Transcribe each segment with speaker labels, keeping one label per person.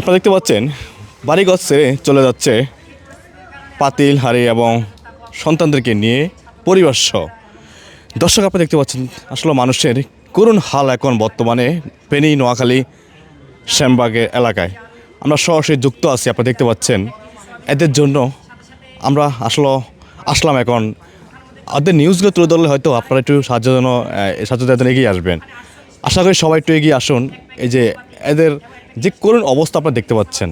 Speaker 1: আপনারা দেখতে পাচ্ছেন, বাড়িঘর ছেড়ে চলে যাচ্ছে পাতিল, হাড়ি এবং সন্তানদেরকে নিয়ে পরিবার সহ। দর্শক আপনি দেখতে পাচ্ছেন, আসলে মানুষের করুণ হাল এখন বর্তমানে ফেনী, নোয়াখালী শ্যামবাগের এলাকায়। আমরা সরাসরি যুক্ত আছি, আপনারা দেখতে পাচ্ছেন, এদের জন্য আমরা আসলে আসলাম এখন। ওদের নিউজগুলো তুলে ধরলে হয়তো আপনারা একটু সাহায্য জন্য সাহায্য এগিয়ে আসবেন। আশা করি সবাই একটু এগিয়ে আসুন, এই যে এদের যে করুণ অবস্থা আপনারা দেখতে পাচ্ছেন।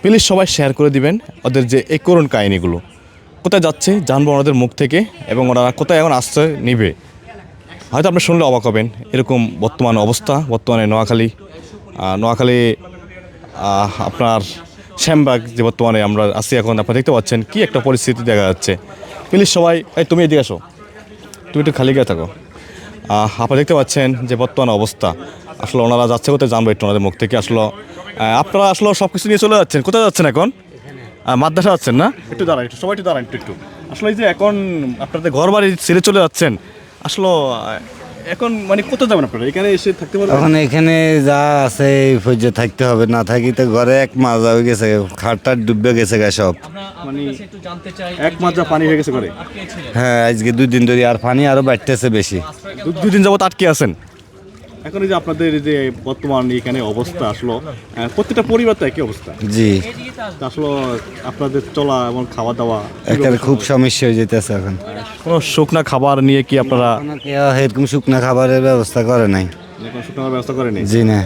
Speaker 1: প্লিজ সবাই শেয়ার করে দিবেন ওদের যে এই করুণ কাহিনিগুলো। কোথায় যাচ্ছে, জানব ওনাদের মুখ থেকে এবং ওনারা কোথায় এখন আশ্রয় নিবে। হয়তো আপনি শুনলে অবাক হবেন, এরকম বর্তমান অবস্থা, বর্তমানে নোয়াখালী নোয়াখালী আপনার শ্যামবাগ যে বর্তমানে আমরা আছি এখন, আপনারা দেখতে পাচ্ছেন কি একটা পরিস্থিতি দেখা যাচ্ছে। প্লিজ সবাই, এই তুমি এদিকে আসো। তুমি একটু খালি গিয়ে থাকো। আপনারা দেখতে পাচ্ছেন যে বর্তমান অবস্থা। আসলে ওনারা যাচ্ছে কোথায় জানব একটু ওনাদের মুখ থেকে। আসলে আপনারা আসলে সব কিছু নিয়ে চলে যাচ্ছেন। কোথায় যাচ্ছেন এখন? মাদ্রাসা যাচ্ছেন না? একটু দাঁড়ান একটু, সবাই একটু দাঁড়ান একটু একটু। আসলে এই যে এখন আপনাদের ঘর বাড়ি ছেড়ে চলে যাচ্ছেন, আসলে এখন মানে কত যাবেন আপনারা? এখানে এসে থাকতে পারবেন?
Speaker 2: এখন এখানে যা আছে এই পর্যন্ত থাকতে হবে। না থাকি তো ঘরে এক মাজা হয়ে গেছে। খাটটা ডুবে গেছে গা সব।
Speaker 1: মানে এক মাত্রা পানি হয়ে গেছে করে
Speaker 2: হ্যাঁ আজকে দুই দিন ধরে আর পানি আরও বাড়তেছে বেশি।
Speaker 1: দুদিন যাবত আটকে আছেন? এখন এই যে আপনাদের এই যে বর্তমান এখানে অবস্থা আসলো প্রত্যেকটা পরিবার তো একই অবস্থা।
Speaker 2: জি।
Speaker 1: আসলে আপনাদের চলা এবং খাওয়া দাওয়া
Speaker 2: একটা খুব সমস্যা হয়ে যেতেছে এখন।
Speaker 1: কোনো শুকনা খাবার নিয়ে কি আপনারা
Speaker 2: এরকম শুকনা খাবারের ব্যবস্থা করে নাই।
Speaker 1: কোনো শুকনা খাবার ব্যবস্থা করেনি
Speaker 2: জি না।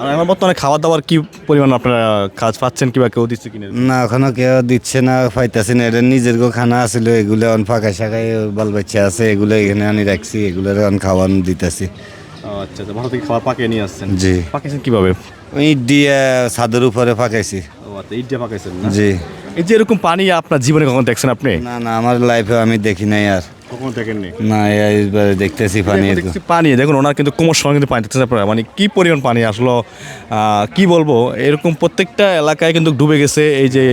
Speaker 1: আর এখন বর্তমানে খাওয়া দাওয়ার কি পরিমাণ আপনারা কাজ পাচ্ছেন কিংবা কেউ দিচ্ছে কিনা?
Speaker 2: না এখনও কেউ দিচ্ছে না পাইতেছে না। এটা নিজের গো খানা আছিল এগুলো এখন ফাঁকা শাখায় বাল বাচ্চা আছে এগুলো এখানে আনি রাখছি এগুলো এখন খাওয়ানো দিতেছি।
Speaker 1: আচ্ছা আচ্ছা ভালো থেকে খাবার পাকিয়ে নিয়ে আসছেন।
Speaker 2: জি।
Speaker 1: পাকিয়েছেন কীভাবে?
Speaker 2: ইট দিয়ে ছাদের উপরে পাকাইছি
Speaker 1: ও আচ্ছা ইট দিয়ে পাকাইছেন
Speaker 2: জি।
Speaker 1: এই যে এরকম পানি আপনার জীবনে কখন দেখছেন আপনি?
Speaker 2: না না আমার লাইফে আমি দেখি নাই আর।
Speaker 1: কখনো দেখেননি?
Speaker 2: না এইবারে দেখতেছি পানি
Speaker 1: দেখছি পানি দেখুন ওনার কিন্তু কোমর সঙ্গে কিন্তু পানি আপনারা। মানে কি পরিমাণ পানি আসলো কি বলব এরকম প্রত্যেকটা এলাকায় কিন্তু ডুবে গেছে এই যে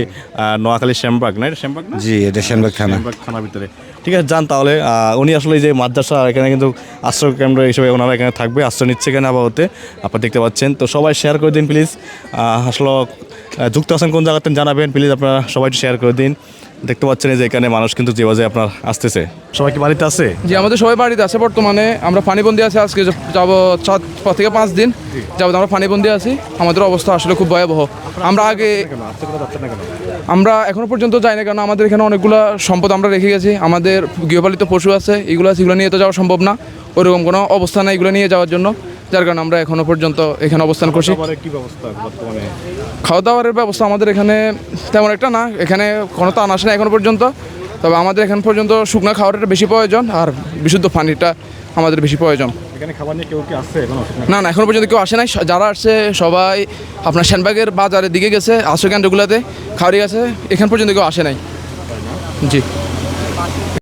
Speaker 1: নোয়াখালী শ্যামবাগ না এটা শ্যামবাগ না?
Speaker 2: জি এটা শ্যামবাগ থানা।
Speaker 1: শ্যামবাগ থানার ভিতরে। ঠিক আছে যান তাহলে উনি আসলে এই যে মাদ্রাসা এখানে কিন্তু আশ্রয় কেন্দ্র হিসেবে ওনারা এখানে থাকবে আশ্রয় নিচ্ছে এখানে আপনারা দেখতে পাচ্ছেন। তো সবাই শেয়ার করে দিন প্লিজ আসলে যুক্ত আছেন কোন জায়গাতে জানাবেন প্লিজ আপনারা সবাই শেয়ার করে দিন। দেখতে পাচ্ছেন যে এখানে মানুষ কিন্তু যেভাবে আপনার আসতেছে। সবাই কি বাড়িতে আছে?
Speaker 3: জি, আমাদের সবাই বাড়িতে আছে বর্তমানে। আমরা পানিবন্দি আছি, আজকে যাব চার থেকে পাঁচ দিন। যাবত আমরা পানিবন্দি আছি। আমাদের অবস্থা আসলে খুব ভয়াবহ। আমরা আগে
Speaker 1: কেন কেন
Speaker 3: আমরা এখনও পর্যন্ত যাই না কারণ আমাদের এখানে অনেকগুলো সম্পদ আমরা রেখে গেছি। আমাদের গৃহপালিত পশু আছে, এগুলো আছে এগুলো নিয়ে তো যাওয়া সম্ভব না। ওরকম কোনো অবস্থা নাই এগুলো নিয়ে যাওয়ার জন্য। যার কারণে আমরা এখনও পর্যন্ত এখানে অবস্থান করছি। খাওয়া দাওয়ারের ব্যবস্থা আমাদের এখানে তেমন একটা না। এখানে কোনো তো আসে না এখনও পর্যন্ত। তবে আমাদের এখান পর্যন্ত শুকনো খাবারটা বেশি প্রয়োজন আর বিশুদ্ধ পানিটা আমাদের বেশি প্রয়োজন।
Speaker 1: এখানে খাবার নিয়ে কেউ কি আসছে
Speaker 3: না না এখনও পর্যন্ত কেউ আসে নাই। যারা আসছে সবাই আপনার শ্যানবাগের বাজারের দিকে গেছে আশ্রয় কেন্দ্রগুলোতে। খাওয়ারি গেছে এখান পর্যন্ত কেউ আসে নাই। জি।